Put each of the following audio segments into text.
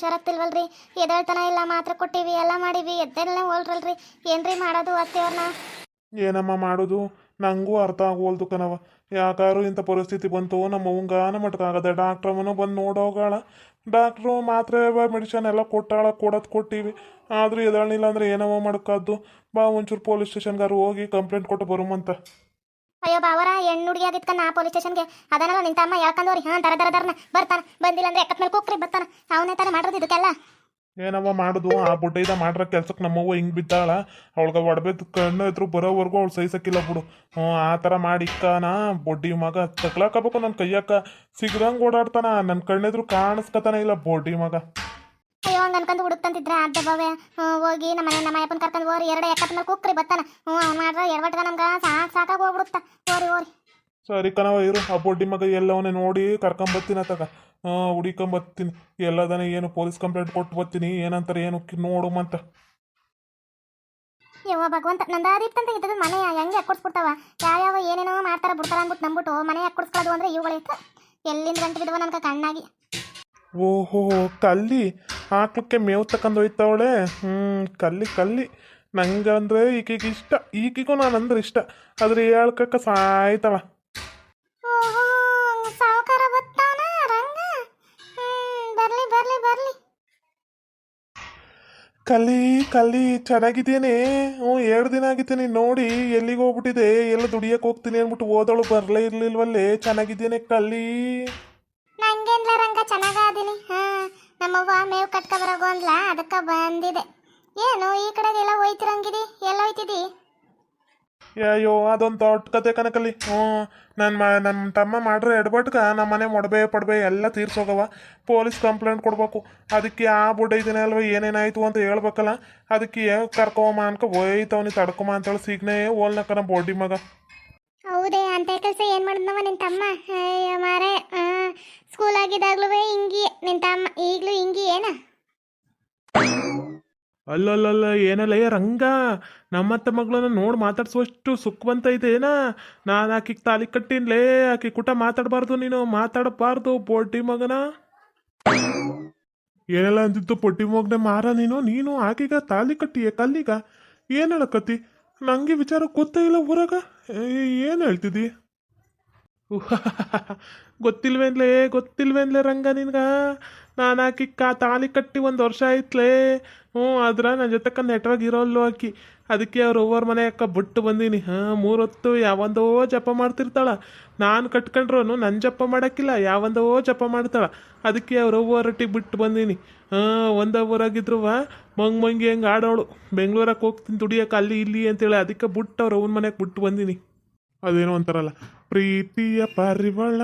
ಹುಷಾರಾಗ್ತಿಲ್ವಲ್ರಿ? ಎದಳ್ತನ ಇಲ್ಲ ಮಾತ್ರ ಕೊಟ್ಟಿವಿ ಎಲ್ಲ ಮಾಡೀವಿ ಎದ್ದೆಲ್ಲ ಹೋಲ್ರಲ್ರಿ? ಏನ್ರಿ ಮಾಡೋದು ಅತ್ತೆಯವ್ರನ್ನ? ಏನಮ್ಮ ಮಾಡೋದು? ನಂಗೂ ಅರ್ಥ ಆಗೋಲ್ದು ಕಣವ ಯಾಕಾರು ಇಂಥ ಪರಿಸ್ಥಿತಿ ಬಂತು ನಮ್ಮ ಉಂಗಾನ ಮಟ್ಕಾಗದೆ ಡಾಕ್ಟ್ರಮ್ಮನು ಬಂದು ನೋಡೋಗಾಳ. ಡಾಕ್ಟ್ರು ಮಾತ್ರ ಮೆಡಿಷನ್ ಎಲ್ಲ ಕೊಟ್ಟಾಳ ಕೊಡೋದು ಕೊಟ್ಟಿವಿ. ಆದರೂ ಎದಳ್ನಿಲ್ಲ ಅಂದ್ರೆ ಏನವ ಮಾಡ್ಕದ್ದು ಬಾ ಒಂಚೂರು ಪೊಲೀಸ್ ಸ್ಟೇಷನ್ಗಾರು ಹೋಗಿ ಕಂಪ್ಲೇಂಟ್ ಕೊಟ್ಟು ಬರುಮಂತ. ಅಯ್ಯೋ ಬಾವರ ಹೆಣ್ಣು ಹುಡುಗಿ ಆಗಿದ್ಕ ನಾ ಪೊಲೀಸ್ ಸ್ಟೇಷನ್ಗೆ ಅದನ್ನಲ್ಲ ನಿಂತಮ್ಮ ತಮ್ಮ ಹೇಳ್ಕೊಂಡವ್ರಿ ಹಾಂ ದರ ದರ ದರ್ನ. ಬರ್ತಾನ. ಬಂದಿಲ್ಲ ಅಂದ್ರೆ ಎಕ್ಕತ್ ಮೇಲೆ ಕೂಕ್ರಿ ಬರ್ತಾನ. ಅವನೇ ತರ ಮಾಡೋದು ಇದಕ್ಕೆಲ್ಲ. ಏನವ್ವ ಮಾಡುದು? ಆ ಬುಡ್ಡೈದ ಮಾಡ್ರ ಕೆಲ್ಸಕ್ಕೆ ನಮ್ಮವ್ವ ಹಿಂಗ್ ಬಿದ್ದಾಳ. ಅವಳಗ ಒಡಬೇದ್ ಕಣ್ಣು ಎದ್ರು ಬರೋವರೆಗೂ ಅವಳು ಸಹಿಸಕ್ಕಿಲ್ಲ ಬಿಡು. ಹ್ಞೂ ಆ ಥರ ಮಾಡಿಕ್ಕಾನ ಬೊಡ್ಡಿ ಮಗ ತಕ್ಲಾಕಬೇಕು ನನ್ನ ಕೈಯಕ್ಕ ಸಿಗ್ದಂಗೆ ಓಡಾಡ್ತಾನ. ನನ್ನ ಕಣ್ಣೆದ್ರು ಕಾಣಿಸ್ಕತಾನ ಇಲ್ಲ ಬೊಡ್ಡಿ ಮಗ. ಅಯ್ಯೋ ಹಂಗೆ ಅನ್ಕೊಂಡು ಹುಡುಕ್ತಂತಿದ್ರೆ? ಬಾವೆ. ಹೋಗಿ ನಮ್ಮ ಮನೆ ನಮ್ಮ ಅಪ್ಪನ ಕರ್ಕೊಂಡು ಹೋರಿ. ಎರಡು ಎಕ್ಕತ್ತ ಮೇಲೆ ಕುಕ್ರಿ ಬರ್ತಾನ ಹ್ಞೂ ಅವ್ನು ಮಾಡ್ರ ಎಡವಟ್ಗ ನಮ್ಗೆ ಸಾಕು ಸಾಕಾಗಿ ಹೋಗ್ಬಿಡುತ್ತ. ಹೋರಿ ಹೋರಿ. ಸರಿ ಕಣವ ಇರು. ಆ ಬೊಡ್ಡಿ ಮಗ ಎಲ್ಲವನ್ನೇ ನೋಡಿ ಕರ್ಕೊಂಬರ್ತೀನಿ ತಗ ಹುಡಿಕೊಂಬರ್ತೀನಿ ಎಲ್ಲದನ್ನ ಏನು ಪೊಲೀಸ್ ಕಂಪ್ಲೇಂಟ್ ಕೊಟ್ಟು ಬರ್ತೀನಿ. ಏನಂತಾರೆ ಏನು ನೋಡು ಅಂತ. ಯವ್ವ ಭಗವಂತ ನಂದಾದೀಪ್ತ ಅಂತ ಇದ್ದದ ಮನೆ ಹೆಂಗೆ ಹಾಕೊಡ್ಸ್ಬಿಡ್ತಾವ ಯಾವ್ಯಾವ ಏನೇನೋ ಮಾಡ್ತಾರ ಬಿಡ್ತಾರ ಅಂದ್ಬಿಟ್ಟು ನಂಬಿಟ್ಟು ಮನೆ ಹಾಕೊಡ್ಸ್ಕೊಳ್ಳೋದು ಅಂದ್ರೆ ಇವುಗಳೈತೆ ಎಲ್ಲಿಂದ ಗಂಟು ಬಿಡುವ ನನ್ಗೆ ಕಣ್ಣಾಗಿ. ಓಹೋ ಕಲ್ಲಿ. ಹಾಕ್ಲಿಕ್ಕೆ ಮೇವು ತಕೊಂಡ್ ಹೋಯ್ತಾವಳೆ? ಹ್ಞೂ ಕಲ್ಲಿ ಕಲ್ಲಿ. ನಂಗಂದ್ರೆ ಈಕಿಗೆ ಇಷ್ಟ. ಈಕಿಗೂ ನಾನು ಅಂದ್ರೆ ಇಷ್ಟ. ಆದ್ರೆ ಹೇಳ್ಕಕ್ಕ ಸಾಯ್ತವ ಕಲ್ಲಿ ಕಲ್ಲಿ, ಚೆನ್ನಾಗಿದ್ದೇನೆ. ಹ್ಞೂ, ಎರಡು ದಿನ ಆಗಿದ್ದೀನಿ ನೋಡಿ, ಎಲ್ಲಿಗೆ ಹೋಗ್ಬಿಟ್ಟಿದೆ? ಎಲ್ಲ ದುಡಿಯಕ್ಕೆ ಹೋಗ್ತೀನಿ ಅಂದ್ಬಿಟ್ಟು ಓದೋಳು ಬರಲೇ ಇರ್ಲಿಲ್ವಲ್ಲೇ? ಚೆನ್ನಾಗಿದ್ದೇನೆ ಕಲ್ಲಿ. ನಂಗೇನ್ಲ ರಂಗ ಹಾ, ನಮ್ಮವ್ವ ಮೇವು ಕಟ್ಕ ಬರೋಗು ಅಂದ್ಲ, ಅದಕ್ಕ ಬಂದಿದೆ. ಏನು, ಈ ಕಡೆಗೆಲ್ಲ ಹೋಯ್ತಿರಂಗಿದಿ? ಎಲ್ಲ ಹೋಯ್ತಿದಿ ಅಯ್ಯೋ, ಅದೊಂದು ದೊಡ್ಡ ಕತೆ ಕನಕಲ್ಲಿ. ಹ್ಞೂ ನನ್ನ ಮ ನಮ್ಮ ತಮ್ಮ ಮಾಡ್ರೆ ಎಡ್ಬಟ್ಕ ನಮ್ಮ ಮನೆ ಮೊಡಬೆ ಪಡ್ಬೆ ಎಲ್ಲ ತೀರ್ಸೋಗವ. ಪೊಲೀಸ್ ಕಂಪ್ಲೇಂಟ್ ಕೊಡಬೇಕು. ಅದಕ್ಕೆ ಆ ಬುಡ್ಡ ಇದನ್ನೇ ಅಲ್ವ ಏನೇನಾಯ್ತು ಅಂತ ಹೇಳ್ಬೇಕಲ್ಲ. ಅದಕ್ಕೆ ಕರ್ಕೊಮ್ಮ ಅನ್ಕೊ. ಹೋಯ್ತವನಿ ತಡ್ಕೊಮ ಅಂತೇಳಿ ಸಿಗ್ನೇ ಓಲ್ನಕ್ಕ ನಮ್ಮ ಬೋಡಿ ಮಗ. ಹೌದೇ, ಅಂತ ಕೆಲಸ ಏನು ಮಾಡಿದ್ನವ ನಿನ್ ತಮ್ಮ? ಮಾರೇ. ಸ್ಕೂಲ್ ಆಗಿದಾಗ್ಲೂ ಹಿಂಗಿ ನಿನ್ ತಮ್ಮ ಅಲ್ಲಲ್ಲಲ್ಲ, ಏನಲ್ಲ, ಏ ರಂಗ ನಮ್ಮತ್ತ ಮಗಳನ್ನ ನೋಡಿ ಮಾತಾಡ್ಸುವಷ್ಟು ಸುಖವಂತ ಇದೆನಾ? ನಾನು ಆಕಿಗೆ ತಾಲಿ ಕಟ್ಟಿನ್ಲೇ, ಆಕಿ ಕುಟ ಮಾತಾಡಬಾರ್ದು ನೀನು, ಮಾತಾಡಬಾರ್ದು ಪೊಟ್ಟಿ ಮಗನ. ಏನೆಲ್ಲ ಅಂದಿದ್ದು, ಪೊಟ್ಟಿ ಮಗನೆ ಮಾರ ನೀನು ನೀನು ಆಕಿಗ ತಾಲಿ ಕಟ್ಟಿಯ ಕಲ್ಲಿಗ? ಏನು ಹೇಳಕತ್ತಿ ನಂಗೆ ವಿಚಾರ ಗೊತ್ತೇ ಇಲ್ಲ ಊರಾಗ. ಏನು ಹೇಳ್ತಿದ್ದಿ ಗೊತ್ತಿಲ್ವೇನ್ಲೇ ಗೊತ್ತಿಲ್ವೇನ್ಲೇ ರಂಗ ನಿನ್ಗ? ನಾನು ಆಕಿ ಕಾ ತಾಲಿ ಕಟ್ಟಿ ಒಂದು ವರ್ಷ ಆಯ್ತ್ಲೇ ಹ್ಞೂ, ಆದ್ರೆ ನನ್ನ ಜೊತೆಕ ನೆಟ್ವರ್ಕ್ ಇರೋಲ್ಲೋ ಆಕಿ. ಅದಕ್ಕೆ ಅವ್ರು ಅವ್ವರ ಮನೆ ಅಕ್ಕ ಬಿಟ್ಟು ಬಂದೀನಿ. ಹಾಂ, ಮೂರೊತ್ತು ಯಾವಂದೋ ಜಪ ಮಾಡ್ತಿರ್ತಾಳ. ನಾನು ಕಟ್ಕೊಂಡ್ರು ನನ್ನ ಜಪ ಮಾಡೋಕ್ಕಿಲ್ಲ ಯಾವಂದೋ ಜಪ ಮಾಡ್ತಾಳ. ಅದಕ್ಕೆ ಅವ್ರು ಓವರ್ ರೊಟ್ಟಿ ಬಿಟ್ಟು ಬಂದೀನಿ. ಹಾಂ, ಒಂದ ಊರಾಗಿದ್ರು ಮಂಗ್ ಮಂಗಿ ಹೆಂಗೆ ಆಡೋಳು. ಬೆಂಗ್ಳೂರಕ್ಕೆ ಹೋಗ್ತೀನಿ ದುಡಿಯಕ್ಕೆ ಅಲ್ಲಿ ಇಲ್ಲಿ ಅಂತೇಳಿ ಅದಕ್ಕೆ ಬಿಟ್ಟು ಅವ್ರ ಅವ್ನ ಮನೆಗೆ ಬಿಟ್ಟು ಬಂದೀನಿ. ಅದೇನೋ ಅಂತಾರಲ್ಲ ಪ್ರೀತಿಯ ಪರಿವಳ,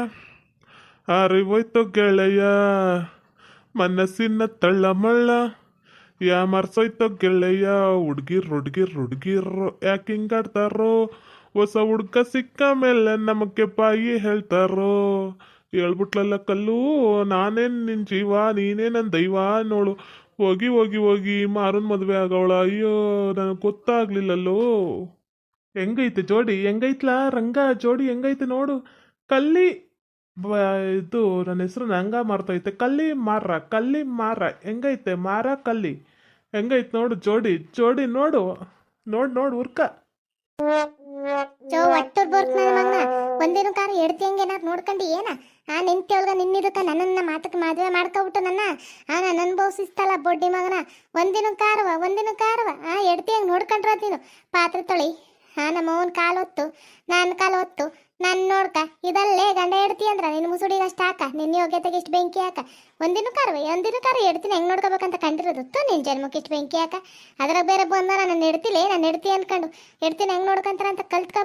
ಅರಿವೋಯ್ತು ಗೆಳೆಯ, ಮನಸ್ಸಿನ ತಳ್ಳಮಳ್ಳ ಯಾ ಮರ್ಸೋಯ್ತೋ ಗೆಳೆಯ, ಹುಡ್ಗಿರ್ ಹುಡ್ಗಿರ್ ಹುಡ್ಗಿರ್, ಯಾಕೆ ಹಿಂಗಾಡ್ತಾರೋ? ಹೊಸ ಹುಡ್ಗ ಸಿಕ್ಕ ಮೇಲೆ ನಮಗೆ ಬಾಯಿ ಹೇಳ್ತಾರೋ? ಹೇಳ್ಬಿಟ್ಲಲ್ಲ ಕಲ್ಲು, ನಾನೇನ್ ನಿನ್ ಜೀವ, ನೀನೇ ನನ್ನ ದೈವ ನೋಡು ಹೋಗಿ ಹೋಗಿ ಹೋಗಿ ಮಾರನ್ ಮದುವೆ ಆಗವಳ. ಅಯ್ಯೋ, ನನಗೆ ಗೊತ್ತಾಗ್ಲಿಲ್ಲಲ್ಲೋ. ಹೆಂಗೈತೆ ಜೋಡಿ, ಹೆಂಗೈತ್ಲಾ ರಂಗ ಜೋಡಿ ಹೆಂಗೈತೆ ನೋಡು. ಕಲ್ಲಿ ಬ- ಇದು ನನ್ನ ಹೆಸರು ನಂಗ ಮಾರ್ತೈತೆ ಕಲ್ಲಿ ಮಾರ ಕಲ್ಲಿ ಮಾರ ಹೆಂಗೈತೆ? ಮಾರ ಕಲ್ಲಿ. ಹೆಂಗೈತೆ ನೋಡು ಜೋಡಿ ಜೋಡಿ ನೋಡು. ನೋಡ್, ನೋಡು ಉರ್ಕ ಜೋ ಒಟ್ಟೂರ್ ನನ್ನ ಒಂದಿನ ಕಾರ ಎಡ್ತಿ ಹಂಗೆ ನೋಡ್ಕಂಡಿ ಏನ? ಆ ನಿಂತೇಳ್ಗ ನಿನ್ನಿದಕ್ಕ ನನ್ನನ್ನ ಮಾತಕ್ಕೆ ಮದುವೆ ಮಾಡ್ಕೊಬಿಟ್ಟು ನನ್ನ. ಆ ನನ್ನ ಅನುಭವಿಸ್ತಲ್ಲ ಬೊಡ್ಡಿ ಮಗನ. ಒಂದಿನ ಕಾರವ ಒಂದಿನ ಕಾರವ. ಆ ಎಡ್ತಿ ಹಂಗೆ ನೋಡ್ಕೊಂಡ್ರ ನೀನು. ಪಾತ್ರೆ ತೊಳಿ. ಆ ನಮ್ಮ ಅವನ್ ಕಾಲು ಹೊತ್ತು. ನನ್ನ ಕಾಲು ಹೊತ್ತು. ನಾನು ನೋಡ್ಕ, ಇದಲ್ಲೇ ಗಂಡ ಹೆಡ್ತಿ ಅಂದ್ರ ನಿನ್ನ ಮುಸುಡಿಗೆ ಅಷ್ಟ ಹಾಕ ನಿನ್ನ ಯೋಗ್ಯತೆಗೆ ಇಷ್ಟು ಬೆಂಕಿ ಹಾಕ. ಒಂದಿನ ಕರ್ವ ಒಂದಿನ ಕರ್ ಎಡ್ತೀನಿ, ಹೆಂಗ್ ನೋಡ್ಕೋಬೇಕಂತ ಕಂಡಿರೋದು? ತು ನಿನ್ನ ಜನ್ಮಕ್ಕೆ ಇಷ್ಟು ಬೆಂಕಿ ಹಾಕ. ಅದ್ರಾಗ ಬೇರೆ ಬಂದ ನಾನು ಎಡ್ತಿಲೇ ನಾನು ಎಡ್ತಿ ಅನ್ಕೊಂಡು, ಎಡ್ತೀನಿ ಹೆಂಗ್ ನೋಡ್ಕೊಂತಾರ? ಅಂತ ಕಲ್ತ್ಕ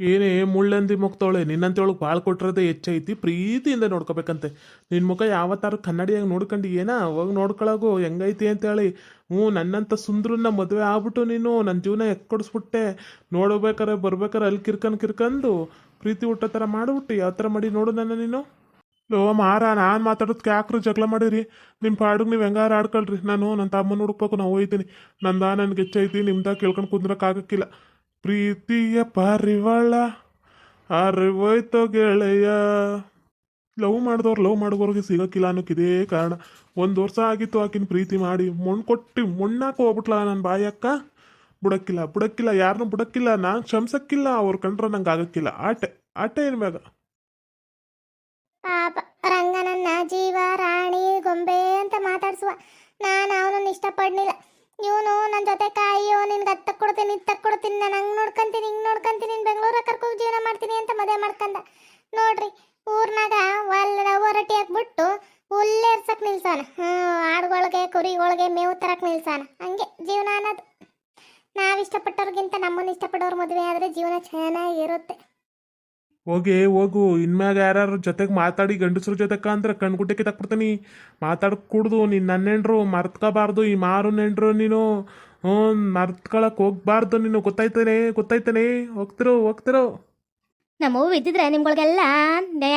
ಏನೇ ಮುಳ್ಳಂದಿ ಮುಕ್ತವಳೆ ನಿನ್ನಂತೇಳು ಭಾಳ ಕೊಟ್ಟಿರೋದೇ ಹೆಚ್ಚೈತಿ, ಪ್ರೀತಿಯಿಂದ ನೋಡ್ಕೋಬೇಕಂತೆ. ನಿನ್ನ ಮುಖ ಯಾವತ್ತಾರು ಕನ್ನಡಿಯಾಗಿ ನೋಡ್ಕೊಂಡು, ಏನಾ? ಅವಾಗ ನೋಡ್ಕೊಳಗು, ಹೆಂಗೈತಿ ಅಂತೇಳಿ. ಹ್ಞೂ, ನನ್ನಂತ ಸುಂದ್ರನ್ನ ಮದುವೆ ಆಗ್ಬಿಟ್ಟು ನೀನು ನನ್ನ ಜೀವನ ಎಕ್ಕೊಡ್ಸ್ಬಿಟ್ಟೆ ನೋಡ್ಬೇಕಾರೆ ಬರ್ಬೇಕಾರೆ ಅಲ್ಲಿ ಕಿರ್ಕಂಡು ಕಿರ್ಕಂದು ಪ್ರೀತಿ ಊಟ ಥರ ಮಾಡಿಬಿಟ್ಟು. ಯಾವ ಥರ ಮಾಡಿ ನೋಡು ನನ್ನ ನೀನು. ಲೋ ಮಾರ, ನಾನು ಮಾತಾಡೋದಕ್ಕೆ ಯಾಕ್ರು ಜಗಳ ಮಾಡಿರಿ? ನಿಮ್ಮ ಪಾಡಿಗೆ ನೀವು ಹೆಂಗಾರ ಆಡ್ಕೊಳ್ರಿ? ನಾನು ನನ್ನ ತಮ್ಮನ ಹುಡುಕ್ಬೇಕು, ನಾವು ಹೋಯ್ತೀನಿ. ನಂದ ನನಗೆ ಹೆಚ್ಚೈತಿ ನಿಮ್ದಾಗ ಕೇಳ್ಕೊಂಡು ಕುಂದ್ರಕ್ಕಾಗಕ್ಕಿಲ್ಲ ಪ್ರೀತಿಯ ಪಾರಿವಾಳ ಅರಿವೋಯ್ತೋ ಗೆಳೆಯ. ಲವ್ ಮಾಡಿದವ್ರು ಲವ್ ಮಾಡಿದವ್ರಿಗೆ ಸಿಗೋಕ್ಕಿಲ್ಲ ಅನ್ನೋಕೆ ಇದೇ ಕಾರಣ. ಒಂದು ವರ್ಷ ಆಗಿತ್ತು ಆಕಿನ ಪ್ರೀತಿ ಮಾಡಿ. ಮಣ್ಣು ಕೊಟ್ಟು ಮಣ್ಣಾಕ ಹೋಗ್ಬಿಟ್ಲ ನನ್ನ ಬಾಯಕ್ಕ? ಬುಡಕ್ಕಿಲ್ಲ ಬುಡಕ್ಕಿಲ್ಲ ಯಾರನ್ನೂ ಬುಡಕ್ಕಿಲ್ಲ, ನಾನು ಕ್ಷಮಿಸಕ್ಕಿಲ್ಲ, ಅವ್ರು ಕಂಡ್ರೆ ನಂಗೆ ಆಗಕ್ಕಿಲ್ಲ. ಆಟೆ ಆಟೆ ಇನ್ಮ್ಯಾಗ ಪಾಪ ರಂಗನನ್ನ ಜೀವ ರಾಣಿ ಗೊಂಬೆ ಅಂತ ಮಾತಾಡ್ಸುವ. ನಾನು ಅವನನ್ನು ಇಷ್ಟಪಡ್ಲಿಲ್ಲ ಇವನು ನನ್ನ ಜೊತೆ ಕಾಯಿಯೋ ನಿನ್ಗೆ ಅದು ಕೊಡ್ತೀನಿ ಇದು ಕೊಡ್ತೀನಿ, ನಾನು ಹಂಗೆ ನೋಡ್ಕೊಂತೀನಿ, ಹಿಂಗೆ ನೋಡ್ಕೊಂತೀನಿ ನೀನು ಬೆಂಗಳೂರು ಕರ್ಕೊಂಡು ಜೀವನ ಮಾಡ್ತೀನಿ ಅಂತ ಮದುವೆ ಮಾಡ್ಕೊಂಡ ನೋಡ್ರಿ, ಊರ್ನಾಗ ಒಲ್ಲ ಹೊರಟಿ ಹಾಕ್ಬಿಟ್ಟು ಹುಲ್ಲೇರ್ಸಕ್ ನಿಲ್ಸಾನ. ಹ್ಞೂ ಆಡುಗಳಿಗೆ, ಕುರಿಗಳಿಗೆ ಮೇವು ತರಕ್ ನಿಲ್ಸಾನ. ಹಂಗೆ ಜೀವನ ಅನ್ನೋದು. ನಾವು ಇಷ್ಟಪಟ್ಟವ್ರಿಗಿಂತ ನಮ್ಮನ್ನು ಇಷ್ಟಪಡೋರು ಮದುವೆ ಆದರೆ ಜೀವನ ಚೆನ್ನಾಗಿರುತ್ತೆ. ಹೋಗಿ, ಹೋಗು. ಇನ್ಮ್ಯಾಗ ಯಾರು ಜೊತೆಗೆ ಮಾತಾಡಿ ಗಂಡಸ್ರ ಜೊತೆಗೆ ಅಂದ್ರೆ ಕಣ್ಗುಡ್ಡಕ್ಕೆ ತಕ್ಬಿಡ್ತೀನಿ ಮಾತಾಡ್ಕೂಡ್ದು ನೀನು ನನ್ನ ಹೆಂಡ್ರು ಮರ್ತ್ಕೋಬಾರ್ದು ಈ ಮಾರು ನೆಂಡ್ರು ನೀನು. ಹ್ಞೂ ಮರ್ತ್ಕೊಳಕ್ಕೆ ಹೋಗ್ಬಾರ್ದು ನೀನು. ಗೊತ್ತಾಯ್ತಾನೆ ಗೊತ್ತಾಯ್ತಾನೆ. ಹೋಗ್ತಿರೋ ಹೋಗ್ತಿರೋ. ನಮ್ಮ ಹೂವು ಇದ್ದಿದ್ರೆ ನಿಮ್ಗಳಿಗೆಲ್ಲ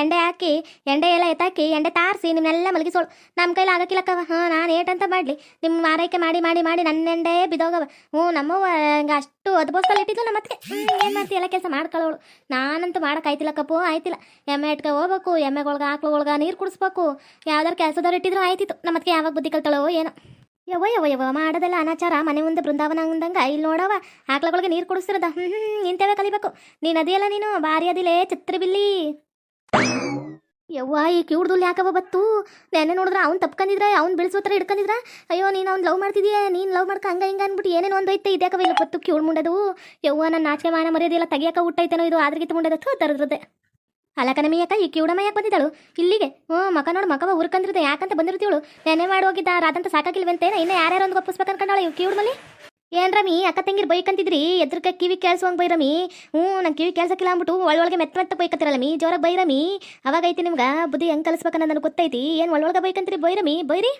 ಎಂಡೆ ಹಾಕಿ, ಎಂಡೆ ಎಲ್ಲ ಎತ್ತಾಕಿ, ಎಂಡೆ ತಾರಿಸಿ ನಿಮ್ಮನ್ನೆಲ್ಲ ಮಲಗಿಸೋಳು. ನಮ್ಮ ಕೈಲಿ ಆಗಕ್ಕಿಲ್ಲಕ್ಕವ ಹಾಂ, ನಾನು ಏಟಂತ ಮಾಡಲಿ. ನಿಮ್ಮ ಆರೈಕೆ ಮಾಡಿ ಮಾಡಿ ಮಾಡಿ ನನ್ನ ಎಂಡೆ ಬಿದೋಗವ ಹ್ಞೂ ನಮ್ಮವ್ವ ಹಂಗೆ ಅಷ್ಟು ಅದ್ಬೋಸ್ತಲ್ಲಿ ಇಟ್ಟಿದ್ದು ನಮ್ಮ ಮತ್ತೆ ಏನು ಮಾಡ್ತಿ? ಎಲ್ಲ ಕೆಲಸ ಮಾಡ್ಕೊಳ್ಳೋಳು ನಾನಂತೂ ಮಾಡೋಕ್ಕಾಯ್ತಿಲ್ಲಕ್ಕಪ್ಪು ಆಯ್ತಿಲ್ಲ ಎಮ್ಮೆ ಇಟ್ಕೊ ಹೋಗ್ಬೇಕು, ಎಮ್ಮೆಗಳ್ಗೆ, ಆಕ್ಳುಗಳ್ಗೆ ನೀರು ಕುಡಿಸ್ಬೇಕು. ಯಾವ್ದಾರು ಕೆಲಸದವ್ರು ಇಟ್ಟಿದ್ರು ಆಯ್ತಿತ್ತು. ನಮ್ಮ ಮತ್ತೆ ಯಾವಾಗ ಬುದ್ಧಿ ಕಲ್ತಾಳೋ ಏನೋ. ಯವ್ವ ಯವ್ವ ಯವ್ವ, ಮಾಡೋದೆಲ್ಲ ಅನಾಚಾರ. ಮನೆ ಮುಂದೆ ಬೃಂದಾವನ ಅಂದಂಗ. ಇಲ್ಲಿ ನೋಡವ ಆಕಳಗಳಿಗೆ ನೀರು ಕುಡಿಸ್ತಿರದ. ಹ್ಞೂ ಹ್ಞೂ ಇಂಥವೇ ಕಲಿಬೇಕು. ನೀನು ಅದಿಯಲ್ಲ ನೀನು ಭಾರಿ ಅದಿಲೇ ಚಿತ್ರಬಿಲ್ಲಿ ಯವ್ವ, ಈ ಕಿವುಡ್ದುಲ್ ಯಾಕವ ಬತ್ತು? ನೆನ್ನೆ ನೋಡಿದ್ರೆ ಅವ್ನು ತಪ್ಕೊಂಡಿದ್ರೆ ಅವ್ನು ಬೆಳೆಸೋ ಥರ ಹಿಡ್ಕೊಂಡಿದ್ರ ಅಯ್ಯೋ, ನೀನು ಅವ್ನು ಲವ್ ಮಾಡ್ತಿದ್ಯಾ? ನೀನು ಲವ್ ಮಾಡ್ಕ ಹಂಗ ಹಿಂಗೆ ಅಂದ್ಬಿಟ್ಟು ಏನೇನು ಒಂದು ಐತೆ ಇದ್ಯಾಕವ ಇಲ್ಲ ಬತ್ತು ಕಿವುಡ್ ಮುಂಡದು? ಯವ್ವ ನನ್ನ ನಾಚಿಕೆ ಮಾನ ಮರ್ಯಾದೆಲ್ಲ ತೆಗಿಯಕ ಹುಟ್ಟೈತೇನೋ ಇದು ಆದ್ರಗಿತ್ತು ಮುಂಡದ? ಥೂ ತರದ್ರದೆ ಅಲಕ ಅಕ್ಕ ಈ ಕಿವುಡಮ್ಮ ಯಾಕೆ ಬಂದಿದ್ದಾಳು. ಇಲ್ಲಿಗೆ? ಹ್ಞೂ, ಮಕ ನೋಡು, ಮಕವ ಉರ್ಕಂದಿರುತ್ತೆ ಯಾಕಂತ ಬಂದಿರ್ತೀವಳು ನೆನೆ ಮಾಡಿ ಹೋಗಿದ್ದ ರಾತಂತ ಸಾಕಾಗಿಲ್ವಂತೇನ? ಇನ್ನು ಯಾರ್ಯಾರು ಒಂದು ಒಪ್ಪಿಸ್ಬೇಕು ಅನ್ಕೊಂಡಾಳೆ ಇವ್ ಕಿವುಡ್ ಮನೆ ಏನ್ ರಮಿ, ಅಕ್ಕ ತಂಗಿರ್ ಬೈಕಂತಿದ್ರಿ ಎದ್ರಕ್ಕ ಕಿವಿ ಕೇಳಿಸುವಂಗೆ ಬೈರಮಿ ಹ್ಞೂ, ನಂಗೆ ಕಿವಿ ಕೇಳ್ಸಕ್ಕಿಲ್ಲ ಅಂದ್ಬಿಟ್ಟು ಒಳೊಳಗೆ ಮೆತ್ತ ಮೆತ್ತ ಬೈಕತ್ತಿರಲ್ಲ ಮೀ ಜೋರಾಗಿ ಬೈರಮಿ ಅವಾಗ ಐತಿ ನಿಮ್ಗೆ ಬುದ್ಧಿ ಹೆಂಗೆ ಕಲಿಸ್ಬೇಕನ್ನ ನನಗೆ ಗೊತ್ತೈತಿ. ಏನು ಬೈ ಬೈಕಂತೀರಿ ಬೈರಮಿ ಬೈರಿ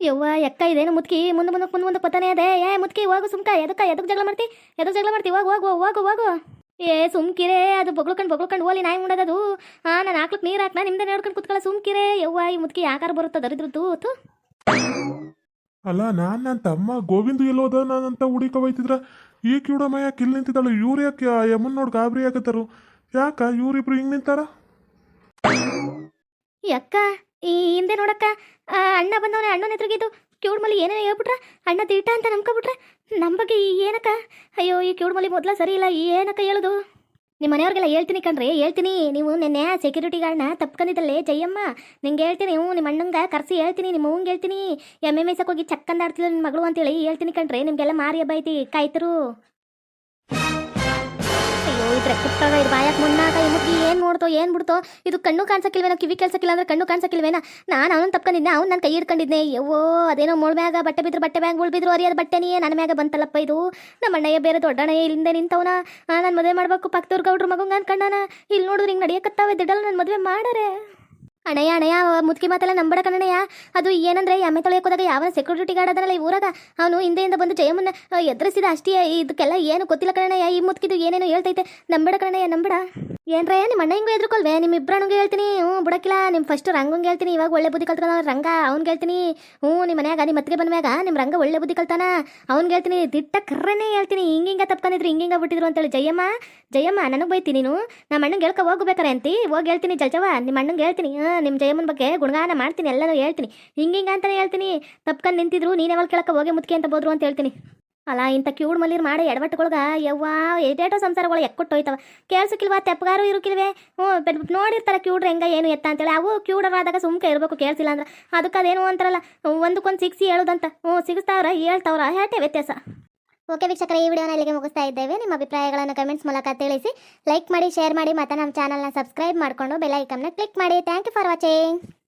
ಯವ್ವ ಎಕ್ಕ ಇದೇನು ಮುದ್ಕಿ? ಮುಂದೆ ಮುಂದಕ್ಕೆ ಮುಂದೆ ಮುಂದೆ ಪತ್ತಾನೇ ಅದೇ. ಏ, ಮುದ್ಕಿ, ಹೋಗು ಸುಮ್ಕ. ಎದಕ್ಕ ಎದಕ್ಕೆ ಜಗಳ ಮಾಡ್ತಿ? ಎದಕ್ಕೆ ಜಗಳ ಮಾಡ್ತಿ? ಹೋಗು ಹೋಗು ಹೋಗು ಹೋಗು. ಏ ಸುಮ್ಕಿರೆ ಅದು ಬೊಗ್ಳ್ಕೊಂಡು ಬೊಗ್ಳ್ಕೊಂಡು ಓಲಿ ನಾಯಿ ಮುಂಡದದು ಹಾ ನಾನು ಹಾಕ್ಲಿಕ್ಕೆ ನೀರು ಹಾಕ್ನ ನಿಮ್ದೆ ನೋಡ್ಕೊಂಡು ಕುತ್ಕೊಳ್ಳೋ ಸುಮ್ಕಿರೆ. ಯವ್ವ ಈ ಮುದ್ಕೆ ಯಾಕಾರ ಬರುತ್ತ ದರಿದ್ರದ್ದು ತು ಅಲ್ಲ ನಾನು ನನ್ನ ತಮ್ಮ ಗೋವಿಂದು ಎಲ್ಲೋದ ನಾನಂತ ಹುಡುಕ ಬೈತಿದ್ರ? ಈ ಕಿವುಡಮ್ಮ ಯಾಕೆ ಇಲ್ಲಿ ನಿಂತಿದ್ದಾಳು ಇವ್ರು ಯಾಕೆ ಯಮನ್ ನೋಡಿ ಗಾಬರಿ ಆಗತ್ತಾರು ಯಾಕ ಇವ್ರಿಬ್ರು ಹಿಂಗೆ ನಿಂತಾರ? ಯಾಕ ಅಕ್ಕ ಈ ಹಿಂದೆ ನೋಡಕ್ಕ ಅಣ್ಣ ಬಂದವನ ಅಣ್ಣನ ಎದುರಿಗಿದ್ದು. ಕಿವುಡ್ ಮಲಿ ಏನೇನೋ ಹೇಳ್ಬಿಟ್ರ? ಅಣ್ಣ ತೀಟ ಅಂತ ನಂಬ್ಕೊಬಿಟ್ರೆ? ನಮ್ಮ ಬಗ್ಗೆ ಈ ಏನಕ್ಕ? ಅಯ್ಯೋ, ಈ ಕ್ಯೂಡ್ ಮಲಿ ಮೊದಲ ಸರಿ ಇಲ್ಲ. ಈ ಏನಕ್ಕ ಹೇಳೋದು? ನಿಮ್ಮ ಮನೆಯವ್ರಿಗೆಲ್ಲ ಹೇಳ್ತೀನಿ ಕಣ್ರಿ, ಹೇಳ್ತೀನಿ. ನೀವು ನಿನ್ನೆ ಸೆಕ್ಯೂರಿಟಿಗಳನ್ನ ತಪ್ಕೊಂಡಿದ್ದಲ್ಲೇ ಜಯಮ್ಮ? ನಿಂಗೆ ಹೇಳ್ತೀನಿ, ಹ್ಞೂ ನಿಮ್ಮ ಅಣ್ಣಂಗೆ ಕರ್ಸಿ ಹೇಳ್ತೀನಿ ನಿಮ್ಮ ಹೂಂಗೆ ಹೇಳ್ತೀನಿ. ಎಂ ಎಂ ಎಸ್ ಹೋಗಿ ಚಕ್ಕಂದಾಡ್ತಿಲ್ಲ ನಿಮ್ಮ ಮಗಳು ಅಂತೇಳಿ ಹೇಳ್ತೀನಿ ಕಣ್ರಿ. ನಿಮಗೆಲ್ಲ ಮಾರಿ ಹಬ್ಬ ಐತಿ, ಕಾಯ್ತರು. ಇದ್ರೆ ಕುತ್ತಾಗ ಇದು ಬಾಯಕ್ ಮುನ್ನಾಗ ಮುದ್ದಿ ಏನು ನೋಡ್ತೋ, ಏನು ಬಿಡ್ತೋ, ಇದು ಕಣ್ಣು ಕಾಣಿಸಕ್ಕಿಲ್ವೇನೋ, ಕಿವಿ ಕೇಳ್ಸಕ್ಕಿಲ್ಲ ಅಂದ್ರೆ ಕಣ್ಣು ಕಾಣಿಸಕ್ಕಿಲ್ವೇನ. ನಾನು ಅವನು ತಪ್ಕೊಂಡಿದ್ದೆ ಅವ್ನು ನನ್ನ ಕೈ ಹಿಡ್ಕೊಂಡಿದ್ದೆ ಯವ್ವೋ, ಅದೇನೋ ಮ್ಯಾಗ ಬಟ್ಟೆ ಬಿದ್ರು, ಬಟ್ಟೆ ಮ್ಯಾಗ ಉಳ್ಬಿದ್ರು ಅರಿಯದ ಬಟ್ಟೆನೇ ನನ್ನ ಮ್ಯಾಗ ಬಂತಲ್ಲಪ್ಪ ಇದು. ನಮ್ಮ ಅಣ್ಣಯ್ಯ ಬೇರೆ ದೊಡ್ಡಣ್ಣ ಇಲ್ಲಿಂದ ನಿಂತವನ. ನಾನು ಮದುವೆ ಮಾಡ್ಬೇಕು ಪಕ್ಕದವ್ರ ಗೌಡ್ರ ಮಗಂಗ ಕಣ್ಣನ ಇಲ್ಲಿ ನೋಡಿದ್ರೆ ಹಿಂಗೆ ನಡೆಯಕತ್ತಾವೆ ದಿಡಲ್ಲ ನನ್ನ ಮದುವೆ ಮಾಡರೆ. ಅಣ್ಣಯ್ಯ ಅಣ್ಣಯ್ಯ ಮುದುಕಿ ಮಾತೆಲ್ಲ ನಂಬಡ ಕಣ್ಣಯ್ಯ ಅದು ಏನಂದ್ರೆ ಎಮ್ಮೆ ಹೋದಾಗ ಯಾವ ಸೆಕ್ಯೂರಿಟಿ ಗಾರ್ಡ್ ಅದರಲ್ಲ ಈ ಊರಾಗ? ಅವನು ಹಿಂದೆಯಿಂದ ಬಂದು ಜಯಮನ್ನ ಎದುರಿಸಿದ ಅಷ್ಟೇ. ಇದಕ್ಕೆಲ್ಲ ಏನು ಗೊತ್ತಿಲ್ಲ ಕಣಯ್ಯ ಈ ಮುದುಕಿದು ಏನೇನೋ ಹೇಳ್ತೈತೆ. ನಂಬಡ ಕಣಯ್ಯ ನಂಬಡ ಏನ್ರೇ, ನಿಮ್ಮ ಅಣ್ಣ ಹಿಂಗೂ ಎದ್ರುಕೊಲ್ವೇ ನಿಮ್ಮ ಇಬ್ಬರಣ್ಣಗೆ ಹೇಳ್ತೀನಿ. ಹ್ಞೂ ಬಿಡಕ್ಕಿಲ್ಲ ನಿಮ್ಮ ಫಸ್ಟ್ ರಂಗಂಗೆ ಹೇಳ್ತೀನಿ. ಇವಾಗ ಒಳ್ಳೆ ಬುದ್ಧಿ ಕಲ್ತಾನ ರಂಗ, ಅವ್ನಿಗೆ ಹೇಳ್ತೀನಿ. ಹ್ಞೂ ನಿಮ್ಮ ಮನ್ಯಾಗ ನಿಮ್ಮ ಮತ್ತಿಗೆ ಬಂದ್ಮ್ಯಾಗ ನಿಮ್ಮ ರಂಗ ಒಳ್ಳೆ ಬುದ್ಧಿ ಕಲ್ತಾನ. ಅವ್ನಿಗೆ ಹೇಳ್ತೀನಿ, ದಿಟ್ಟ ಕರ್ರನೇ ಹೇಳ್ತೀನಿ. ಹಿಂಗಿಂಗ ತಪ್ಕೊಂಡಿದ್ರು ಹಿಂಗಿಂಗ ಬಿಟ್ಟಿದ್ರು ಅಂತೇಳಿ. ಜಯಮ್ಮ ಜಯಮ್ಮ, ನನಗೆ ಬೈತೀನಿ ನೀನು. ನಮ್ಮ ಅಣ್ಣಂಗೆ ಹೇಳ್ಕೊ ಹೋಗ್ಬೇಕಾರೆ ಅಂತಿ. ಹೋಗಿ ಹೇಳ್ತೀನಿ ಜಲ್ಜವ ನಿಮ್ಮ ಅಣ್ಣಂಗೆ ಹೇಳ್ತೀನಿ. ನಿಮ್ಮ ಜಯಮ್ಮನ ಬಗ್ಗೆ ಗುಣಗಾನ ಮಾಡ್ತೀನಿ, ಎಲ್ಲನೂ ಹೇಳ್ತೀನಿ. ಹಿಂಗಿಂಗ ಅಂತಾನೆ ಹೇಳ್ತೀನಿ. ತಪ್ಕೊಂಡು ನಿಂತಿದ್ರು, ನೀನೇ ಯಾವಾಗ ಕೇಳಕ್ಕೆ ಹೋಗಿ ಮುತ್ಕೆ ಅಂತ ಬೋದ್ರು ಅಂತ ಹೇಳ್ತೀನಿ. ಅಲ್ಲ ಇಂಥ ಕ್ಯೂಡ್ ಮಲ್ಲಿರ್ ಮಾಡಿ ಎಡವಟ್ಟುಗಳ್ಗ ಯವ್ವ ಏಟೇಟೋ ಸಂಸಾರಗಳು ಎಕ್ಕೊಟ್ಟು ಹೋಯ್ತವ ಕೇಳ್ಸಕ್ಕಿಲ್ವಾ ತೆಪ್ಪಗಾರು ಇರುಕಿಲ್ವೇ? ಹ್ಞೂ ನೋಡಿರ್ತಾರ ಕ್ಯೂಡ್ರ್ ಹೆಂಗ, ಏನು ಎತ್ತ ಅಂತೇಳಿ. ಅವು ಕ್ಯೂಡರಾದಾಗ ಸುಮ್ಕೆ ಇರಬೇಕು, ಕೇಳಿಸಿಲ್ಲ ಅಂದ್ರೆ. ಅದಕ್ಕೆ ಅದೇನು ಅಂತಾರಲ್ಲ, ಒಂದಕ್ಕೊಂದು ಸಿಕ್ಸಿ ಹೇಳೋದಂತ. ಹ್ಞೂ, ಸಿಗಿಸ್ತಾವ್ರ, ಹೇಳ್ತಾವ್ರ ಹೇಟೆ ವ್ಯತ್ಯಾಸ. ಓಕೆ ವೀಕ್ಷಕರ, ಈ ವಿಡಿಯೋನ ಇಲ್ಲಿಗೆ ಮುಗಿಸ್ತಾ ಇದ್ದೇವೆ. ನಿಮ್ಮ ಅಭಿಪ್ರಾಯಗಳನ್ನು ಕಮೆಂಟ್ಸ್ ಮೂಲಕ ತಿಳಿಸಿ. ಲೈಕ್ ಮಾಡಿ, ಶೇರ್ ಮಾಡಿ, ಮತ್ತು ನಮ್ಮ ಚಾನಲ್ನ ಸಬ್ಸ್ಕ್ರೈಬ್ ಮಾಡಿಕೊಂಡು ಬೆಲ್ ಐಕಮ್ನ ಕ್ಲಿಕ್ ಮಾಡಿ. Thank you for watching.